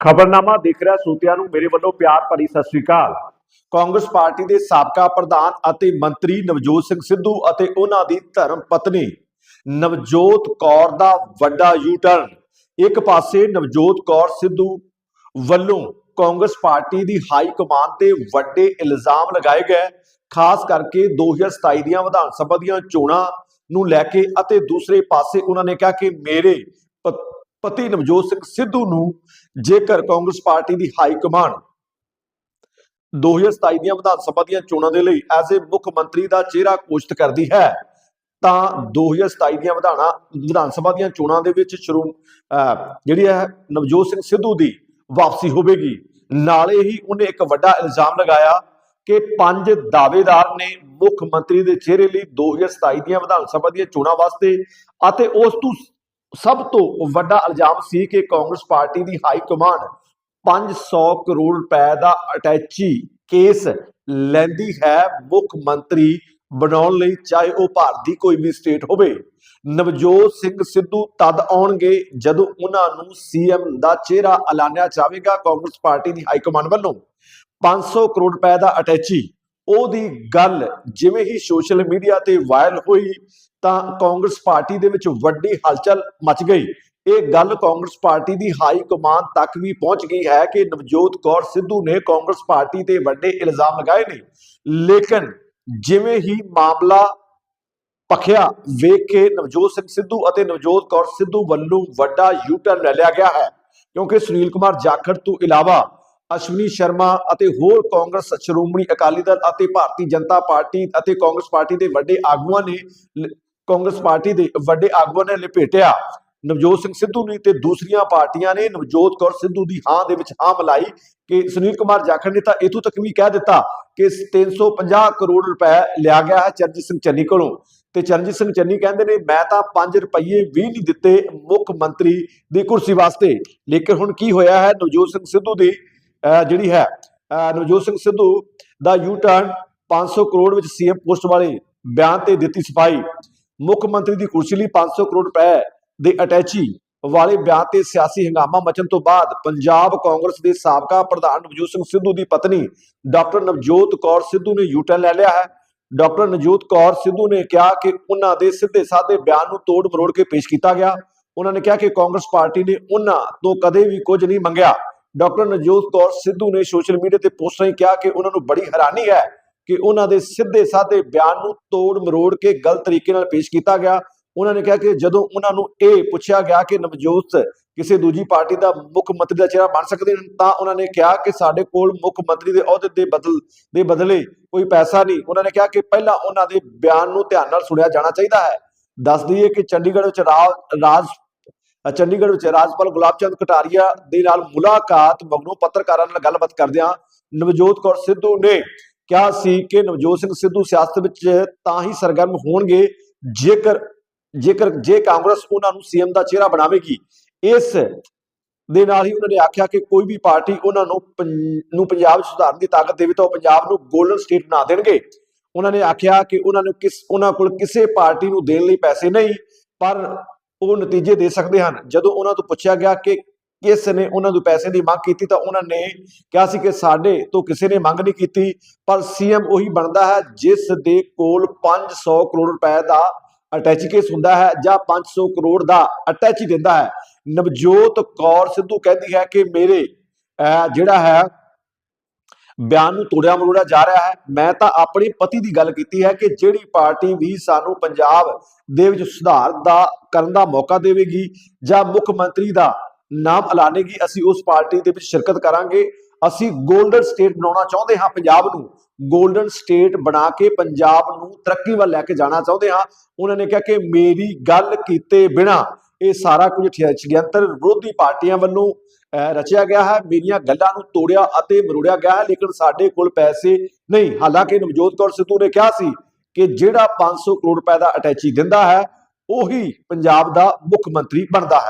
ਖਬਰਨਾਮਾ ਦੇਖ ਰਿਹਾ ਸਰੋਤਿਆਂ ਨੂੰ, ਮੇਰੇ ਵੱਲੋਂ ਪਿਆਰ ਭਰੀ ਸਤਿ ਸ੍ਰੀ ਅਕਾਲ। ਕਾਂਗਰਸ ਪਾਰਟੀ ਦੇ ਸਾਬਕਾ ਪ੍ਰਧਾਨ ਅਤੇ ਮੰਤਰੀ ਨਵਜੋਤ ਸਿੰਘ ਸਿੱਧੂ ਅਤੇ ਉਹਨਾਂ ਦੀ ਧਰਮ ਪਤਨੀ ਨਵਜੋਤ ਕੌਰ ਦਾ ਵੱਡਾ ਯੂ ਟਰਨ ਇੱਕ ਪਾਸੇ ਨਵਜੋਤ ਕੌਰ ਸਿੱਧੂ ਵੱਲੋਂ ਕਾਂਗਰਸ ਪਾਰਟੀ ਦੀ ਹਾਈ ਕਮਾਨ ਤੇ ਵੱਡੇ ਇਲਜ਼ਾਮ ਲਗਾਏ ਗਏ, ਖਾਸ ਕਰਕੇ 2027 ਦੀਆਂ ਵਿਧਾਨ ਸਭਾ ਦੀਆਂ ਚੋਣਾਂ ਨੂੰ ਲੈ ਕੇ ਅਤੇ ਦੂਸਰੇ ਪਾਸੇ ਉਹਨਾਂ ਨੇ ਕਿਹਾ ਕਿ ਮੇਰੇ ਪਤੀ ਨਵਜੋਤ ਸਿੰਘ ਸਿੱਧੂ ਨੂੰ ਜੇਕਰ ਕਾਂਗਰਸ ਪਾਰਟੀ ਦੀ ਹਾਈ ਕਮਾਨ 2027 ਦੀਆਂ ਵਿਧਾਨ ਸਭਾ ਦੀਆਂ ਚੋਣਾਂ ਦੇ ਲਈ ਐਜ਼ ਏ ਮੁੱਖ ਮੰਤਰੀ ਦਾ ਚਿਹਰਾ ਘੋਸ਼ਿਤ ਕਰਦੀ ਹੈ ਤਾਂ 2027 ਦੀਆਂ ਵਿਧਾਨਾਂ ਵਿਧਾਨ ਸਭਾ ਦੀਆਂ ਚੋਣਾਂ ਦੇ ਵਿੱਚ ਸ਼ੁਰੂ ਅਹ, ਜਿਹੜੀ ਹੈ ਨਵਜੋਤ ਸਿੰਘ ਸਿੱਧੂ ਦੀ ਵਾਪਸੀ ਹੋਵੇਗੀ। ਨਾਲੇ ਹੀ ਉਹਨੇ ਇੱਕ ਵੱਡਾ ਇਲਜ਼ਾਮ ਲਗਾਇਆ ਕਿ ਪੰਜ ਦਾਅਵੇਦਾਰ ਨੇ ਮੁੱਖ ਮੰਤਰੀ ਦੇ ਚਿਹਰੇ ਲਈ 2027 ਦੀਆਂ ਵਿਧਾਨ ਸਭਾ ਦੀਆਂ ਚੋਣਾਂ ਵਾਸਤੇ ਅਤੇ ਉਸ ਤੋਂ ਸਭ ਤੋਂ ਵੱਡਾ ਇਲਜ਼ਾਮ ਸੀ ਕਿ ਕਾਂਗਰਸ ਪਾਰਟੀ ਦੀ ਹਾਈ ਕਮਾਂਡ 500 ਕਰੋੜ ਰੁਪਏ ਦਾ ਅਟੈਚੀ ਕੇਸ ਲੈਂਦੀ ਹੈ ਮੁੱਖ ਮੰਤਰੀ ਬਣਾਉਣ ਲਈ, ਚਾਹੇ ਉਹ ਭਾਰਤ ਦੀ ਕੋਈ ਵੀ ਸਟੇਟ ਹੋਵੇ। ਨਵਜੋਤ ਸਿੰਘ ਸਿੱਧੂ ਤਦ ਆਉਣਗੇ ਜਦੋਂ ਉਹਨਾਂ ਨੂੰ ਸੀਐਮ ਦਾ ਚਿਹਰਾ ਐਲਾਨਿਆ ਜਾਵੇਗਾ ਕਾਂਗਰਸ ਪਾਰਟੀ ਦੀ ਹਾਈ ਕਮਾਂਡ ਵੱਲੋਂ। 500 ਕਰੋੜ ਰੁਪਏ ਦਾ ਅਟੈਚੀ ਉਹਦੀ ਗੱਲ ਜਿਵੇਂ ਹੀ ਸੋਸ਼ਲ ਮੀਡੀਆ ਤੇ ਵਾਇਰਲ ਹੋਈ ਤਾਂ ਕਾਂਗਰਸ ਪਾਰਟੀ ਦੇ ਵਿੱਚ ਵੱਡੀ ਹਲਚਲ ਮਚ ਗਈ। ਇਹ ਗੱਲ ਕਾਂਗਰਸ ਪਾਰਟੀ ਦੀ ਹਾਈ ਕਮਾਨ ਤੱਕ ਵੀ ਪਹੁੰਚ ਗਈ ਹੈ ਕਿ ਨਵਜੋਤ ਕੌਰ ਸਿੱਧੂ ਨੇ ਕਾਂਗਰਸ ਪਾਰਟੀ ਤੇ ਵੱਡੇ ਇਲਜ਼ਾਮ ਲਗਾਏ ਨੇ। ਲੇਕਿਨ ਜਿਵੇਂ ਹੀ ਮਾਮਲਾ ਪਖਿਆ ਵੇਖ ਕੇ ਨਵਜੋਤ ਸਿੰਘ ਸਿੱਧੂ ਅਤੇ ਨਵਜੋਤ ਕੌਰ ਸਿੱਧੂ ਵੱਲੋਂ ਵੱਡਾ ਯੂ ਲੈ ਲਿਆ ਗਿਆ ਹੈ। ਕਿਉਂਕਿ ਸੁਨੀਲ ਕੁਮਾਰ ਜਾਖੜ ਤੋਂ ਇਲਾਵਾ ਅਸ਼ਵਨੀ ਸ਼ਰਮਾ ਅਤੇ ਹੋਰ ਕਾਂਗਰਸ ਸ਼੍ਰੋਮਣੀ ਅਕਾਲੀ ਦਲ ਅਤੇ ਭਾਰਤੀ ਜਨਤਾ ਪਾਰਟੀ ਅਤੇ ਕਾਂਗਰਸ ਪਾਰਟੀ ਦੇ ਵੱਡੇ ਆਗੂਆਂ ਨੇ ਕਾਂਗਰਸ ਪਾਰਟੀ ਦੇ ਵੱਡੇ ਆਗੂਆਂ ਨੇ ਲਪੇਟਿਆ। ਨਵਜੋਤ ਸਿੰਘ ਸਿੱਧੂ ਨੇ ਤੇ ਦੂਸਰੀਆਂ ਪਾਰਟੀਆਂ ਨੇ, ਨਵਜੋਤ ਕੌਰ ਸਿੱਧੂ ਦੀ ਹਾਂ ਦੇ ਵਿੱਚ ਹਾਂ ਮਿਲਾਈ ਕਿ ਸੁਨੀਲ ਕੁਮਾਰ ਜਾਖੜ ਨੇ ਤਾਂ ਇਥੋਂ ਤੱਕ ਵੀ ਕਹਿ ਦਿੱਤਾ ਕਿ 350 ਕਰੋੜ ਰੁਪਏ ਲਿਆ ਗਿਆ ਹੈ ਚਰਨਜੀਤ ਸਿੰਘ ਚੰਨੀ ਕੋਲੋਂ। ਤੇ ਚਰਨਜੀਤ ਸਿੰਘ ਚੰਨੀ ਕਹਿੰਦੇ ਨੇ, ਮੈਂ ਤਾਂ 5 ਰੁਪਏ ਵੀ ਨਹੀਂ ਦਿੱਤੇ ਮੁੱਖ ਮੰਤਰੀ ਦੀ ਕੁਰਸੀ ਵਾਸਤੇ। ਲੇਕਿਨ ਹੁਣ ਕੀ ਹੋਇਆ ਹੈ? ਨਵਜੋਤ ਸਿੰਘ ਸਿੱਧੂ ਦੀ ਜਿਹੜੀ ਹੈ, ਅਹ ਨਵਜੋਤ ਸਿੰਘ ਸਿੱਧੂ ਦਾ ਯੂ ਟਰਨ 500 ਕਰੋੜ ਵਿੱਚ ਸੀਐਮ ਪੋਸਟ ਵਾਲੇ ਬਿਆਨ ਤੇ ਦਿੱਤੀ ਸਫ਼ਾਈ। ਮੁੱਖ ਮੰਤਰੀ ਦੀ ਕੁਰਸੀ ਲਈ 500 ਕਰੋੜ ਰੁਪਏ ਦੇ ਅਟੈਚੀ ਵਾਲੇ ਬਿਆਨ ਤੇ ਸਿਆਸੀ ਹੰਗਾਮਾ ਮਚਣ ਤੋਂ ਬਾਅਦ ਪੰਜਾਬ ਕਾਂਗਰਸ ਦੇ ਸਾਬਕਾ ਪ੍ਰਧਾਨ ਨਵਜੋਤ ਸਿੰਘ ਸਿੱਧੂ ਦੀ ਪਤਨੀ ਡਾਕਟਰ ਨਵਜੋਤ ਕੌਰ ਸਿੱਧੂ ਨੇ ਯੂ ਲੈ ਲਿਆ ਹੈ। ਡਾਕਟਰ ਨਵਜੋਤ ਕੌਰ ਸਿੱਧੂ ਨੇ ਕਿਹਾ ਕਿ ਉਹਨਾਂ ਦੇ ਸਿੱਧੇ ਸਾਦੇ ਬਿਆਨ ਨੂੰ ਤੋੜ ਮਰੋੜ ਕੇ ਪੇਸ਼ ਕੀਤਾ ਗਿਆ। ਉਹਨਾਂ ਨੇ ਕਿਹਾ ਕਿ ਕਾਂਗਰਸ ਪਾਰਟੀ ਨੇ ਉਹਨਾਂ ਤੋਂ ਕਦੇ ਵੀ ਕੁਝ ਨਹੀਂ ਮੰਗਿਆ। ਡਾਕਟਰ ਨਵਜੋਤ ਕੌਰ ਸਿੱਧੂ ਨੇ ਸੋਸ਼ਲ ਮੀਡੀਆ ਤੇ ਪੋਸਟ ਰਾਹੀਂ ਕਿਹਾ ਕਿ ਉਹਨਾਂ ਨੂੰ ਬੜੀ ਹੈਰਾਨੀ ਹੈ ਕਿ ਉਹਨਾਂ ਦੇ ਸਿੱਧੇ ਸਾਦੇ ਬਿਆਨ ਨੂੰ ਤੋੜ ਮਰੋੜ ਕੇ ਗਲਤ ਤਰੀਕੇ ਨਾਲ ਪੇਸ਼ ਕੀਤਾ ਗਿਆ। ਉਹਨਾਂ ਨੇ ਕਿਹਾ ਕਿ ਜਦੋਂ ਉਹਨਾਂ ਨੂੰ ਇਹ ਪੁੱਛਿਆ ਗਿਆ ਕਿ ਨਵਜੋਤ ਕਿਸੇ ਦੂਜੀ ਪਾਰਟੀ ਦਾ ਮੁੱਖ ਮੰਤਰੀ ਦਾ ਚਿਹਰਾ ਬਣ ਸਕਦੇ ਹਨ, ਤਾਂ ਉਹਨਾਂ ਨੇ ਕਿਹਾ ਕਿ ਸਾਡੇ ਕੋਲ ਮੁੱਖ ਮੰਤਰੀ ਦੇ ਅਹੁਦੇ ਦੇ ਬਦਲ ਦੇ ਬਦਲੇ ਕੋਈ ਪੈਸਾ ਨਹੀਂ। ਉਹਨਾਂ ਨੇ ਕਿਹਾ ਕਿ ਪਹਿਲਾਂ ਉਹਨਾਂ ਦੇ ਬਿਆਨ ਨੂੰ ਧਿਆਨ ਨਾਲ ਸੁਣਿਆ ਜਾਣਾ ਚਾਹੀਦਾ ਹੈ। ਦੱਸ ਦਈਏ ਕਿ ਚੰਡੀਗੜ੍ਹ ਵਿੱਚ ਰਾ- ਰਾਜ ਚੰਡੀਗੜ੍ਹ ਵਿੱਚ ਰਾਜਪਾਲ ਗੁਲਾਬ ਚੰਦ ਕਟਾਰੀਆ ਦੇ ਨਾਲ ਮੁਲਾਕਾਤ ਮਗਰੋਂ ਪੱਤਰਕਾਰਾਂ ਨਾਲ ਗੱਲਬਾਤ ਕਰਦਿਆਂ ਨਵਜੋਤ ਕੌਰ ਸਿੱਧੂ ਨੇ ਕਿਹਾ ਸੀ ਕਿ ਨਵਜੋਤ ਸਿੰਘ ਸਿੱਧੂ ਸਿਆਸਤ ਵਿੱਚ ਤਾਂ ਹੀ ਸਰਗਰਮ ਹੋਣਗੇ ਜੇਕਰ ਜੇਕਰ, ਜੇ ਕਾਂਗਰਸ ਉਹਨਾਂ ਨੂੰ ਸੀਐਮ ਦਾ ਚਿਹਰਾ ਬਣਾਵੇਗੀ। ਇਸ ਦੇ ਨਾਲ ਹੀ ਉਹਨਾਂ ਨੇ ਆਖਿਆ ਕਿ ਕੋਈ ਵੀ ਪਾਰਟੀ ਉਹਨਾਂ ਨੂੰ ਪੰ- ਨੂੰ ਪੰਜਾਬ ਸੁਧਾਰਨ ਦੀ ਤਾਕਤ ਦੇਵੇ ਤਾਂ ਉਹ ਪੰਜਾਬ ਨੂੰ ਗੋਲਡਨ ਸਟੇਟ ਬਣਾ ਦੇਣਗੇ। ਉਹਨਾਂ ਨੇ ਆਖਿਆ ਕਿ ਉਹਨਾਂ ਨੂੰ ਕਿਸ, ਉਹਨਾਂ ਕੋਲ ਕਿਸੇ ਪਾਰਟੀ ਨੂੰ ਦੇਣ ਲਈ ਪੈਸੇ ਨਹੀਂ, ਪਰ ਉਹ ਨਤੀਜੇ ਦੇ ਸਕਦੇ ਹਨ। ਜਦੋਂ ਉਹਨਾਂ ਤੋਂ ਪੁੱਛਿਆ ਗਿਆ ਕਿ ਕਿਸ ਨੇ ਉਹਨਾਂ ਨੂੰ ਪੈਸੇ ਦੀ ਮੰਗ ਕੀਤੀ ਤਾਂ ਉਹਨਾਂ ਨੇ ਕਿਹਾ ਸੀ ਕਿ ਸਾਡੇ ਤੋਂ ਕਿਸੇ ਨੇ ਮੰਗ ਨਹੀਂ ਕੀਤੀ ਪਰ ਸੀਐਮ ਉਹੀ ਬਣਦਾ ਹੈ ਜਿਸ ਦੇ ਕੋਲ 500 ਕਰੋੜ ਰੁਪਏ ਦਾ ਅਟੈਚ ਕੇਸ ਹੁੰਦਾ ਹੈ ਜਾਂ 500 ਕਰੋੜ ਦਾ ਅਟੈਚ ਦਿੰਦਾ ਹੈ। ਨਵਜੋਤ ਕੌਰ ਸਿੱਧੂ ਕਹਿੰਦੀ ਹੈ ਕਿ ਮੇਰੇ ਅਹ, ਜਿਹੜਾ ਹੈ ਬਿਆਨ ਨੂੰ ਤੋੜਿਆ ਮਰੋੜਿਆ ਜਾ ਰਿਹਾ ਹੈ। ਮੈਂ ਤਾਂ ਆਪਣੇ ਪਤੀ ਦੀ ਗੱਲ ਕੀਤੀ ਹੈ ਕਿ ਜਿਹੜੀ ਪਾਰਟੀ ਵੀ ਸਾਨੂੰ ਪੰਜਾਬ ਦੇ ਵਿੱਚ ਸੁਧਾਰ ਦਾ, ਕਰਨ ਦਾ ਮੌਕਾ ਦੇਵੇਗੀ ਜਾਂ ਮੁੱਖ ਮੰਤਰੀ ਦਾ ਨਾਮ ਐਲਾਨੇਗੀ, ਅਸੀਂ ਉਸ ਪਾਰਟੀ ਦੇ ਵਿੱਚ ਸ਼ਿਰਕਤ ਕਰਾਂਗੇ। ਅਸੀਂ 골ਡਨ ਸਟੇਟ ਬਣਾਉਣਾ ਚਾਹੁੰਦੇ ਹਾਂ, ਪੰਜਾਬ ਨੂੰ। 골ਡਨ ਸਟੇਟ ਬਣਾ ਕੇ ਪੰਜਾਬ ਨੂੰ ਤਰੱਕੀ ਵੱਲ ਲੈ ਕੇ ਜਾਣਾ ਚਾਹੁੰਦੇ ਹਾਂ। ਉਹਨਾਂ ਨੇ ਕਿਹਾ ਕਿ ਮੇਰੀ ਗੱਲ ਕੀਤੇ ਬਿਨਾ ਇਹ ਸਾਰਾ ਕੁਝ ਛਿਅੰਤਰ ਵਿਰੋਧੀ ਪਾਰਟੀਆਂ ਵੱਲੋਂ ਅਹ, ਰਚਿਆ ਗਿਆ ਹੈ। ਮੇਰੀਆਂ ਗੱਲਾਂ ਨੂੰ ਤੋੜਿਆ ਅਤੇ ਮਰੋੜਿਆ ਗਿਆ ਹੈ ਲੇਕਿਨ ਸਾਡੇ ਕੋਲ ਪੈਸੇ ਨਹੀਂ। ਹਾਲਾਂਕਿ ਨਵਜੋਤ ਕੌਰ ਸਿੱਧੂ ਨੇ ਕਿਹਾ ਸੀ ਕਿ ਜਿਹੜਾ 500 ਕਰੋੜ ਰੁਪਏ ਦਾ ਅਟੈਚੀ ਦਿੰਦਾ ਹੈ ਉਹੀ ਪੰਜਾਬ ਦਾ ਮੁੱਖ ਮੰਤਰੀ ਬਣਦਾ ਹੈ।